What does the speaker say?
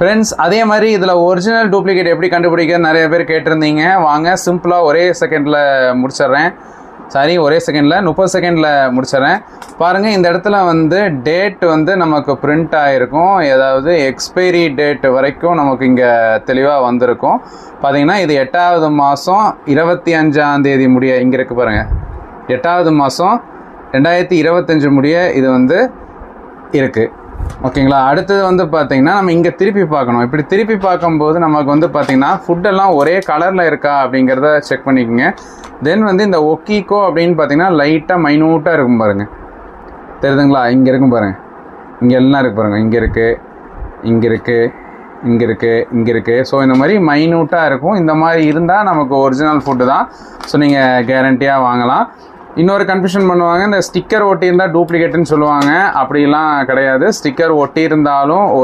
Friends அதே மாதிரி இதில் ஒரிஜினல் டூப்ளிகேட் எப்படி கண்டுபிடிக்க நிறைய பேர் கேட்டிருந்தீங்க. வாங்க சிம்பிளாக ஒரே செகண்டில் முடிச்சிடுறேன். சாரி ஒரே செகண்டில் முப்பது செகண்டில் முடிச்சிடுறேன். பாருங்கள் இந்த இடத்துல வந்து டேட் வந்து நமக்கு பிரிண்ட் ஆகிருக்கும் ஏதாவது எக்ஸ்பைரி டேட் வரைக்கும் நமக்கு இங்கே தெளிவாக வந்திருக்கும். பார்த்தீங்கன்னா இது எட்டாவது மாதம் இருபத்தி அஞ்சாம் தேதி முடிய இங்கே இருக்குது பாருங்கள் எட்டாவது மாதம் ரெண்டாயிரத்தி இருபத்தஞ்சு முடிய இது வந்து இருக்குது ஓகேங்களா? அடுத்தது வந்து பார்த்தீங்கன்னா நம்ம இங்கே திருப்பி பார்க்கணும். இப்படி திருப்பி பார்க்கும்போது நமக்கு வந்து பார்த்திங்கன்னா ஃபுட்டெல்லாம் ஒரே கலரில் இருக்கா அப்படிங்கிறத செக் பண்ணிக்கோங்க. தென் வந்து இந்த ஒக்கிக்கோ அப்படின்னு பார்த்தீங்கன்னா லைட்டாக மைனூட்டாக இருக்கும் பாருங்கள் தெரியுதுங்களா? இங்கே இருக்கும் பாருங்கள் இங்கே எல்லாம் இருக்கு பாருங்கள் இங்கே இருக்குது இங்கே இருக்குது இங்கே இருக்குது இங்கே இருக்குது ஸோ இந்த மாதிரி மைனூட்டாக இருக்கும். இந்த மாதிரி இருந்தால் நமக்கு ஒரிஜினல் ஃபுட்டு தான். ஸோ நீங்கள் கேரண்டியாக வாங்கலாம். இன்னொரு கன்ஃபியூஷன் பண்ணுவாங்க. இந்த ஸ்டிக்கர் ஒட்டியிருந்தால் டூப்ளிகேட்டுன்னு சொல்லுவாங்க. அப்படிலாம் கிடையாது. ஸ்டிக்கர் ஒட்டியிருந்தாலும் ஒரு